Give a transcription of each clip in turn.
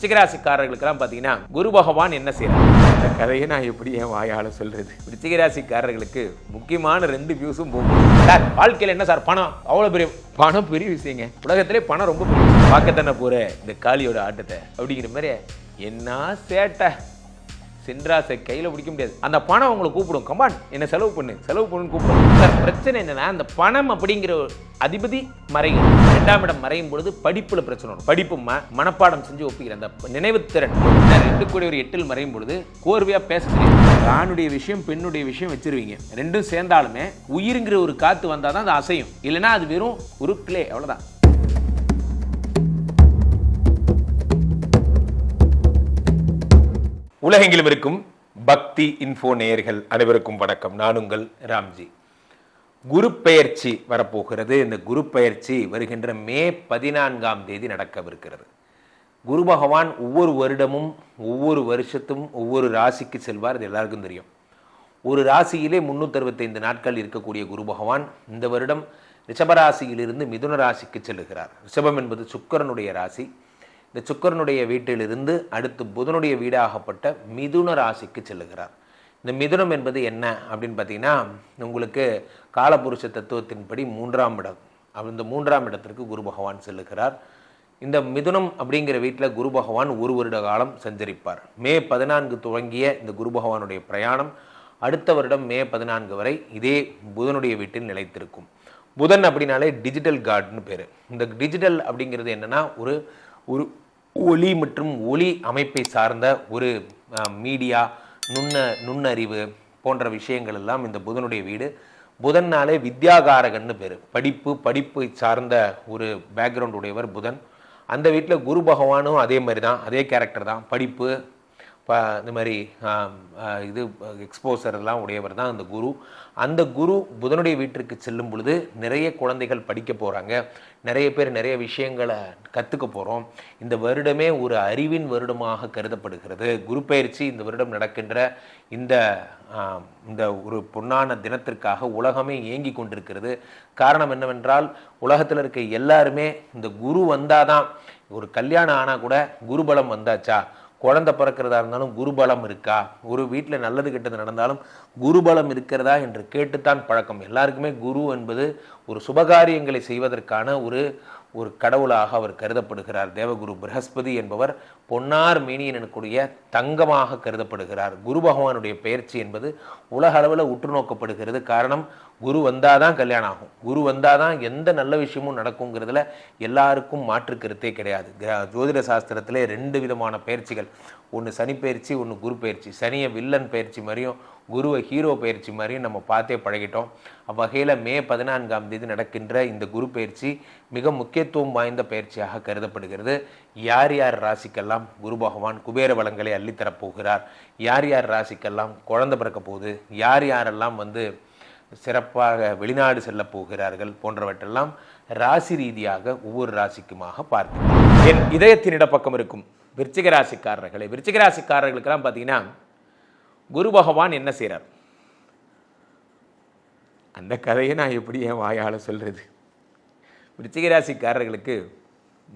விருச்சிகராசிக்காரர்களுக்கெல்லாம் பார்த்தீங்கன்னா குரு பகவான் என்ன செய்யறாரு இந்த கதையை நான் எப்படி என் வாயால் சொல்றது? விருச்சிகராசிக்காரர்களுக்கு முக்கியமான ரெண்டு வியூஸும் போகும். சார் வாழ்க்கையில் என்ன சார்? பணம். அவ்வளோ பெரிய பணம் பெரிய விஷயங்க. உலகத்திலே பணம் ரொம்ப பெரிய பார்க்கத்தானே போகிற இந்த காளியோட ஆட்டத்தை? அப்படிங்கிற மாதிரி என்ன சேட்டை? சென்றாசை கையில் பிடிக்க முடியாது. அந்த பணம் உங்களை கூப்பிடும். கமான் என்ன செலவு பண்ணு. செலவு பண்ணுன்னு கூப்பிடும். சார் பிரச்சனை என்னன்னா அந்த பணம் அப்படிங்கிற ஒரு அதிபதி மறையும். ரெண்டாம் இடம் மறையும் பொழுது படிப்புல பிரச்சனை வரும். படிப்பு ம மனப்பாடம் செஞ்சு ஒப்பிக்கிற அந்த நினைவுத்திறன் ரெண்டு கோடி ஒரு எட்டில் மறையும் பொழுது கோர்வையா பேச தெரியும் ஆணுடைய விஷயம் பெண்ணுடைய விஷயம் வச்சிருவீங்க. ரெண்டும் சேர்ந்தாலுமே உயிருங்கிற ஒரு காத்து வந்தால் தான் அது அசையும். இல்லைன்னா அது வெறும் ஒரு கிளே அவ்வளோதான் உலகெங்கிலும் இருக்கும் பக்தி இன்ஃபோ நேயர்கள் அனைவருக்கும் வணக்கம். நான் உங்கள் ராம்ஜி. குரு பெயர்ச்சி வரப்போகிறது. இந்த குரு பெயர்ச்சி வருகின்ற மே பதினான்காம் தேதி நடக்கவிருக்கிறது. குரு பகவான் ஒவ்வொரு வருடமும் ஒவ்வொரு வருஷத்தும் ஒவ்வொரு ராசிக்கு செல்வார். இது எல்லாருக்கும் தெரியும். ஒரு ராசியிலே முன்னூற்றறுபத்தைந்து நாட்கள் இருக்கக்கூடிய குரு பகவான் இந்த வருடம் ரிஷபராசியிலிருந்து மிதுன ராசிக்கு செல்லுகிறார். ரிஷபம் என்பது சுக்கிரனுடைய ராசி. இந்த சுக்கரனுடைய வீட்டிலிருந்து அடுத்து புதனுடைய வீடாகப்பட்ட மிதுன ராசிக்கு செல்லுகிறார். இந்த மிதுனம் என்பது என்ன அப்படின்னு பார்த்தீங்கன்னா உங்களுக்கு காலபுருஷ தத்துவத்தின்படி மூன்றாம் இடம். அப்ப இந்த மூன்றாம் இடத்திற்கு குரு பகவான் செல்லுகிறார். இந்த மிதுனம் அப்படிங்கிற வீட்டில் குரு பகவான் ஒரு வருட காலம் சஞ்சரிப்பார். மே பதினான்கு துவங்கிய இந்த குரு பகவானுடைய பிரயாணம் அடுத்த வருடம் மே பதினான்கு வரை இதே புதனுடைய வீட்டில் நிலைத்திருக்கும். புதன் அப்படின்னாலே டிஜிட்டல் கார்டுன்னு பேர். இந்த டிஜிட்டல் அப்படிங்கிறது என்னன்னா ஒரு ஒரு ஒளி மற்றும் ஒளி அமைப்பை சார்ந்த ஒரு மீடியா நுண்ண நுண்ணறிவு போன்ற விஷயங்கள் எல்லாம் இந்த புதனுடைய வீடு. புதன்னாலே வித்யாகாரகன்னு பேர். படிப்பு படிப்பை சார்ந்த ஒரு பேக்ரவுண்ட் உடையவர் புதன். அந்த வீட்டில் குரு பகவானும் அதே மாதிரி தான் அதே கேரக்டர் தான். படிப்பு இந்த மாதிரி இது எக்ஸ்போசர் எல்லாம் உடையவர் தான் அந்த குரு. அந்த குரு புதனுடைய வீட்டிற்கு செல்லும் பொழுது நிறைய குழந்தைகள் படிக்க போகிறாங்க நிறைய பேர் நிறைய விஷயங்களை கற்றுக்க போகிறோம் இந்த வருடமே ஒரு அறிவின் வருடமாக கருதப்படுகிறது. குரு பயிற்சி இந்த வருடம் நடக்கின்ற இந்த இந்த ஒரு பொன்னான தினத்திற்காக உலகமே ஏங்கி கொண்டிருக்கிறது. காரணம் என்னவென்றால் உலகத்தில் இருக்க எல்லாருமே இந்த குரு வந்தாதான் ஒரு கல்யாணம் ஆனால் கூட குருபலம் வந்தாச்சா? குழந்தை பிறக்கிறதா இருந்தாலும் குருபலம் இருக்கா? ஒரு வீட்டில் நல்லது கெட்டது நடந்தாலும் குருபலம் இருக்கிறதா என்று கேட்டுத்தான் பழக்கம். எல்லாருக்குமே குரு என்பது ஒரு சுபகாரியங்களை செய்வதற்கான ஒரு ஒரு கடவுளாக அவர் கருதப்படுகிறார். தேவகுரு பிரகஸ்பதி என்பவர் பொன்னார் மேனியன் எனக்கூடிய தங்கமாக கருதப்படுகிறார். குரு பகவானுடைய பயிற்சி என்பது உலக அளவில் உற்று நோக்கப்படுகிறது. காரணம் குரு வந்தாதான் கல்யாணம் ஆகும். குரு வந்தாதான் எந்த நல்ல விஷயமும் நடக்குங்கிறதுல எல்லாருக்கும் மாற்று கருத்தே கிடையாது. ஜோதிட சாஸ்திரத்திலே ரெண்டு விதமான பயிற்சிகள் ஒன்று சனி பயிற்சி ஒன்று குரு பயிற்சி சனியை வில்லன் பயிற்சி மாதிரியும் குருவை ஹீரோ பயிற்சி மாதிரியும் நம்ம பார்த்தே பழகிட்டோம். அவ்வகையில் மே பதினான்காம் தேதி நடக்கின்ற இந்த குரு பயிற்சி மிக முக்கியத்துவம் வாய்ந்த பயிற்சியாக கருதப்படுகிறது. யார் யார் ராசிக்கெல்லாம் குரு பகவான் குபேர வளங்களை அள்ளித்தரப் போகிறார் யார் யார் ராசிக்கெல்லாம் குழந்தை பிறக்க போகுது? யார் யாரெல்லாம் வந்து சிறப்பாக வெளிநாடு செல்ல போகிறார்கள் போன்றவற்றெல்லாம் ராசி ரீதியாக ஒவ்வொரு ராசிக்குமாக பார்க்கிறோம் என் இதயத்தின் இடப்பக்கம் இருக்கும் விருச்சிக ராசிக்காரர்களை விருச்சிக ராசிக்காரர்களுக்கெல்லாம் பார்த்தீங்கன்னா குரு பகவான் என்ன செய்கிறார் அந்த கதையை நான் எப்படி என் வாயால் சொல்கிறது விருச்சிகராசிக்காரர்களுக்கு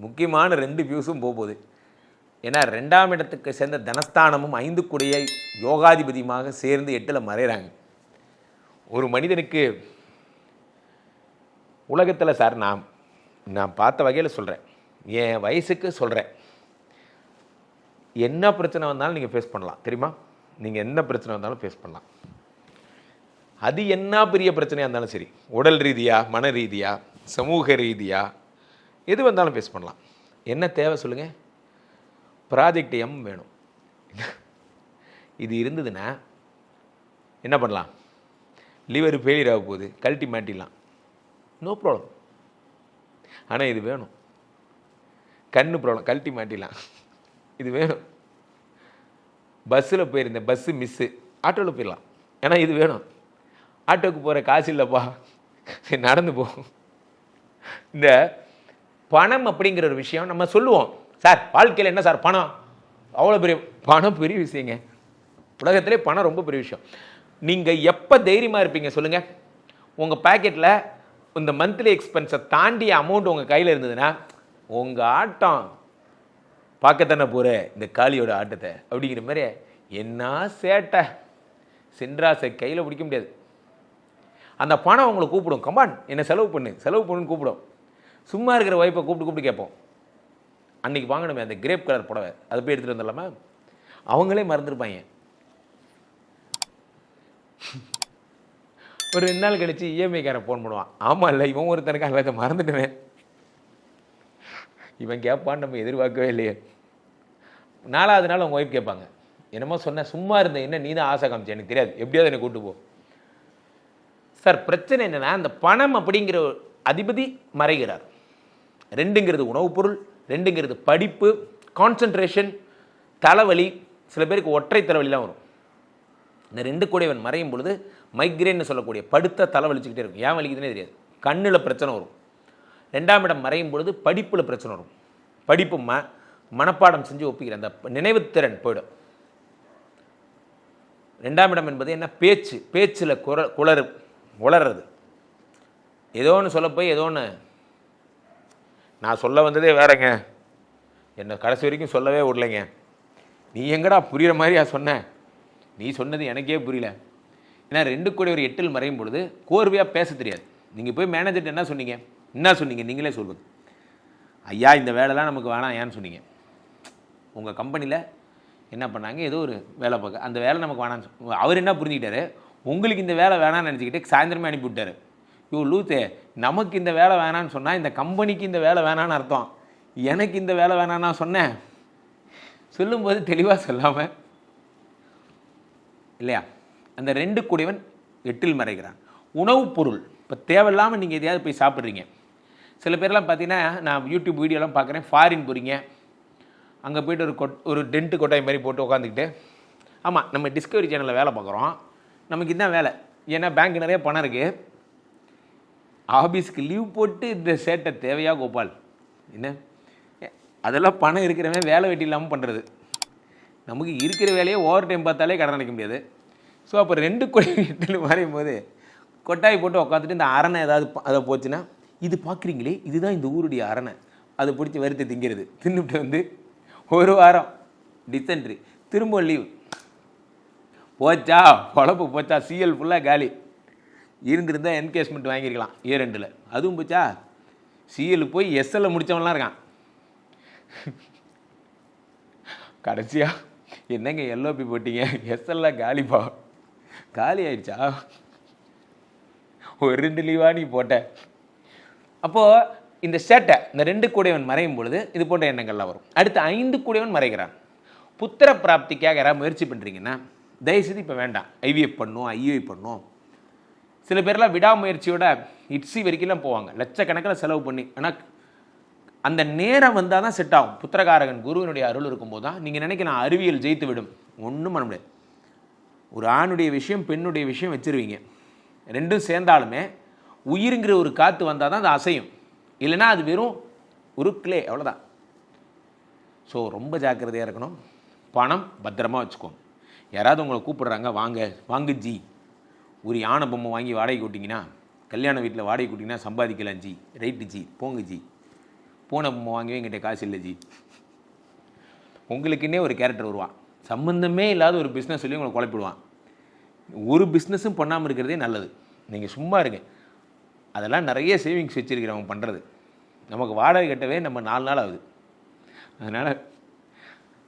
முக்கியமான ரெண்டு வியூஸும் போகுது. ஏன்னா ரெண்டாம் இடத்துக்கு சேர்ந்த தனஸ்தானமும் ஐந்து கூடிய யோகாதிபதியுமாக சேர்ந்து எட்டில் மறைகிறாங்க ஒரு மனிதனுக்கு உலகத்தில் சார் நான் நான் பார்த்த வகையில் சொல்கிறேன் என் வயசுக்கு சொல்கிறேன் என்ன பிரச்சனை வந்தாலும் நீங்கள் ஃபேஸ் பண்ணலாம். தெரியுமா? நீங்கள் என்ன பிரச்சனை வந்தாலும் ஃபேஸ் பண்ணலாம். அது என்ன பெரிய பிரச்சனையாக இருந்தாலும் சரி உடல் ரீதியாக மன ரீதியாக சமூக ரீதியாக எது வந்தாலும் ஃபேஸ் பண்ணலாம். என்ன தேவை சொல்லுங்கள் ப்ராஜெக்ட் எம் வேணும். இது இருந்ததுன்னா என்ன பண்ணலாம்? லிவர் ஃபெயிலியர் ஆக போகுது கழட்டி மாட்டிடலாம். நோ ப்ராப்ளம் ஆனால் இது வேணும். கண்ணு ப்ராப்ளம் கழட்டி மாட்டிடலாம். இது வேணும். பஸ்ஸில் போயிருந்தேன் பஸ்ஸு மிஸ்ஸு ஆட்டோவில் போயிடலாம். ஏன்னா இது வேணும். ஆட்டோக்கு போகிற காசு இல்லைப்பா. சரி நடந்து போகும் இந்த பணம் அப்படிங்கிற ஒரு விஷயம் நம்ம சொல்லுவோம். சார் வாழ்க்கையில் என்ன சார் பணம்? அவ்வளோ பெரிய பணம் பெரிய விஷயங்க. உலகத்திலே பணம் ரொம்ப பெரிய விஷயம். நீங்கள் எப்போ தைரியமாக இருப்பீங்க சொல்லுங்கள் உங்கள் பாக்கெட்டில் இந்த மந்த்லி எக்ஸ்பென்ஸை தாண்டிய அமௌண்ட் உங்கள் கையில் இருந்ததுன்னா உங்கள் ஆட்டம். பார்க்கத்தானே போகிற இந்த காளியோட ஆட்டத்தை. அப்படிங்கிற மாதிரி என்ன சேட்டை. சென்றாசை கையில் பிடிக்க முடியாது. அந்த பணம் உங்களை கூப்பிடும். கமான் என்ன செலவு பண்ணு. செலவு பண்ணுன்னு கூப்பிடும். சும்மா இருக்கிற ஒய்ஃபை கூப்பிட்டு கூப்பிட்டு கேட்போம். அன்றைக்கி வாங்கணுமே அந்த கிரேப் கலர் புடவை. அதை போய் எடுத்துகிட்டு வந்துடலாமா? அவங்களே மறந்துருப்பாங்க. ஒரு ரெண்டு நாள் கழிச்சு இஎம்ஐக்காரன் ஃபோன் பண்ணுவான். ஆமாம் இல்லை இவன் ஒருத்தனுக்கு அதை மறந்துட்டுவேன் இவன் கேட்பான்னு நம்ம எதிர்பார்க்கவே இல்லையே. நாலாவது நாள் உங்கள் ஒய்ஃப் கேட்பாங்க. என்னமோ சொன்னேன் சும்மா இருந்தேன். என்ன நீ தான் ஆசை காமிச்சு? எனக்கு தெரியாது. எப்படியாவது என்னை கூட்டு போ. சார் பிரச்சனை என்னன்னா அந்த பணம் அப்படிங்கிற ஒரு அதிபதி மறைகிறார். ரெண்டுங்கிறது உணவுப் பொருள் ரெண்டுங்கிறது படிப்பு கான்சன்ட்ரேஷன் தலைவலி சில பேருக்கு ஒற்றை தலைவலிலாம் வரும். இந்த ரெண்டு கூடையவன் மறையும் பொழுது மைக்ரேன்னு சொல்லக்கூடிய படுத்த தலைவலிச்சுக்கிட்டே இருக்கும். ஏன் வலிக்குதுன்னே தெரியாது. கண்ணில் பிரச்சனை வரும். ரெண்டாம் இடம் மறையும் பொழுது படிப்பில் பிரச்சனை வரும். படிப்பு ம மனப்பாடம் செஞ்சு ஒப்பிக்கிற அந்த நினைவுத்திறன் போயிடும். ரெண்டாம் இடம் என்பது என்ன? பேச்சு. பேச்சில் குர குளறு. உளறது. ஏதோ ஒன்று சொல்ல போய் ஏதோ ஒன்று நான் சொல்ல வந்ததே வேறங்க. என்னை கடைசி வரைக்கும் சொல்லவே விடலைங்க. நீ எங்கடா புரிகிற மாதிரியா சொன்ன? நீ சொன்னது எனக்கே புரியல. ஏன்னா ரெண்டு கோடி ஒரு எட்டில் மறையும் பொழுது கோர்வையாக பேச தெரியாது. நீங்கள் போய் மேனேஜர்கிட்ட என்ன சொன்னீங்க? என்ன சொன்னீங்க? நீங்களே சொல்லுங்க. ஐயா இந்த வேலைலாம் நமக்கு வேணாம் ஏன்னு சொன்னீங்க. உங்கள் கம்பெனியில் என்ன பண்ணாங்க? ஏதோ ஒரு வேலை பார்க்க அந்த வேலை நமக்கு வேணாம்னு அவர் என்ன புரிஞ்சுக்கிட்டாரு? உங்களுக்கு இந்த வேலை வேணாம்னு நினச்சிக்கிட்டு சாயந்தரமே அனுப்பி யோ லூத்தே நமக்கு இந்த வேலை வேணான்னு சொன்னால் இந்த கம்பெனிக்கு இந்த வேலை வேணான்னு அர்த்தம். எனக்கு இந்த வேலை வேணான்னு நான் சொன்னேன். சொல்லும்போது தெளிவாக சொல்லாமல் இல்லையா? அந்த ரெண்டு கூடியவன் எட்டில் மறைகிறான். உணவுப் பொருள் இப்போ தேவையில்லாமல் நீங்கள் எதையாவது போய் சாப்பிட்றீங்க. சில பேர்லாம் பார்த்தீங்கன்னா நான் யூடியூப் வீடியோலாம் பார்க்குறேன் ஃபாரின் போகிறீங்க அங்கே போயிட்டு ஒரு கொட் ஒரு டென்ட்டு கொட்டாய் மாதிரி போட்டு உட்காந்துக்கிட்டு ஆமாம் நம்ம டிஸ்கவரி சேனலில் வேலை பார்க்குறோம் நமக்கு இதுதான் வேலை. ஏன்னா பேங்க் நிறைய பணம் இருக்குது ஆஃபீஸ்க்கு லீவ் போட்டு இந்த சேட்டை தேவையா கோபால்? என்ன? அதெல்லாம் பணம் இருக்கிறவன் வேலை வெட்டி இல்லாமல் பண்ணுறது நமக்கு இருக்கிற வேலையை ஓவர் டைம் பார்த்தாலே கடன் அடைக்க முடியாது. ஸோ அப்போ ரெண்டு கோடி வரையும் போது கொட்டாய் போட்டு உட்காந்துட்டு இந்த அரணை ஏதாவது அதை போச்சுன்னா இது பார்க்குறீங்களே இதுதான் இந்த ஊருடைய அரணை. அதை பிடிச்சி வறுத்து திங்கிறது. தின்னுட்டு வந்து ஒரு வாரம் டிசென்ட்ரி திரும்ப லீவ் போச்சா? பொழப்பு போச்சா? சிஎல் ஃபுல்லாக காலி. இருந்திருந்தா என்கேஸ்மெண்ட் வாங்கியிருக்கலாம் இயர் ரெண்டில் அதுவும் போச்சா? சிஎல் போய் எஸ்எல்ல முடித்தவன்லாம் இருக்கான். கடைசியாக என்னங்க எல்ஓபி போட்டீங்க? எஸ்எல்ல காலிப்பா காலி ஆயிடுச்சா? ஒரு ரெண்டு லீவா நீ போட்ட. அப்போது இந்த சேட்டை இந்த ரெண்டு கூடையவன் மறையும் பொழுது இது போன்ற எண்ணங்கள்லாம் வரும். அடுத்து ஐந்து கூடையவன் மறைகிறான். புத்திர பிராப்திக்காக யாராவது முயற்சி பண்ணுறீங்கன்னா தயவுசெய்து இப்போ வேண்டாம். ஐவிஎஃப் பண்ணும் ஐஏ பண்ணும். சில பேர்லாம் விடாமுயற்சியோட இட்ஸி வரைக்கும்லாம் போவாங்க. லட்சக்கணக்கில் செலவு பண்ணி. ஆனால் அந்த நேரம் வந்தால் தான் செட் ஆகும். புத்திரகாரகன் குருவினுடைய அருள் இருக்கும்போது தான் நீங்கள் நினைக்கலாம் அறிவியல் ஜெயித்து விடும். ஒன்றும் பண்ண முடியாது. ஒரு ஆணுடைய விஷயம் பெண்ணுடைய விஷயம் வச்சுருவீங்க. ரெண்டும் சேர்ந்தாலுமே உயிருங்கிற ஒரு காற்று வந்தால் தான் அது அசையும். இல்லைன்னா அது வெறும் ஒரு கிளே அவ்வளோதான் ஸோ ரொம்ப ஜாக்கிரதையாக இருக்கணும். பணம் பத்திரமாக வச்சுக்கோங்க. யாராவது உங்களை கூப்பிடுறாங்க வாங்க வாங்கு ஜி. ஒரு யானை பொம்மை வாங்கி வாடகை கூட்டிங்கன்னா கல்யாண வீட்டில் வாடகை கூட்டிங்கன்னா சம்பாதிக்கலாம் ஜி ரைட்டு ஜி போங்க ஜி. பூனை பொம்மை வாங்கவே என்கிட்ட காசு இல்லை ஜி. உங்களுக்குன்னே ஒரு கேரக்டர் வருவான். சம்மந்தமே இல்லாத ஒரு பிஸ்னஸ் சொல்லி உங்களை குழப்பிடுவான் ஒரு பிஸ்னஸும் பண்ணாமல் இருக்கிறதே நல்லது. நீங்கள் சும்மா இருங்க. அதெல்லாம் நிறைய சேவிங்ஸ் வச்சுருக்கிறவங்க பண்ணுறது நமக்கு வாடகை கட்டவே நம்ம நாலு நாள் ஆகுது. அதனால்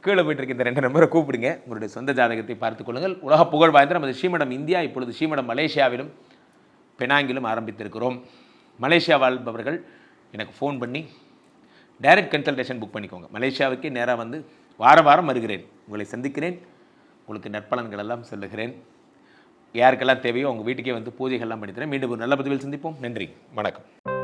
கீழே போயிட்டு இருக்க இந்த ரெண்டு நம்பரை கூப்பிடுங்க. உங்களுடைய சொந்த ஜாதகத்தை பார்த்துக் கொள்ளுங்கள். உலக புகழ் வாய்ந்த நமது ஸ்ரீமடம் இந்தியா இப்பொழுது ஸ்ரீமடம் மலேசியாவிலும் பெனாங்கிலும் ஆரம்பித்திருக்கிறோம். மலேசியா வாழ்பவர்கள் எனக்கு ஃபோன் பண்ணி டைரக்ட் கன்சல்டேஷன் புக் பண்ணிக்கோங்க. மலேசியாவுக்கே நேராக வந்து வாரம் வாரம் வருகிறேன். உங்களை சந்திக்கிறேன். உங்களுக்கு நற்பலன்கள் எல்லாம் சொல்லுகிறேன். யாருக்கெல்லாம் தேவையோ உங்கள் வீட்டுக்கே வந்து பூஜைகள்லாம் பண்ணித்தரேன். மீண்டும் ஒரு நல்ல பதிவில் சந்திப்போம். நன்றி. வணக்கம்.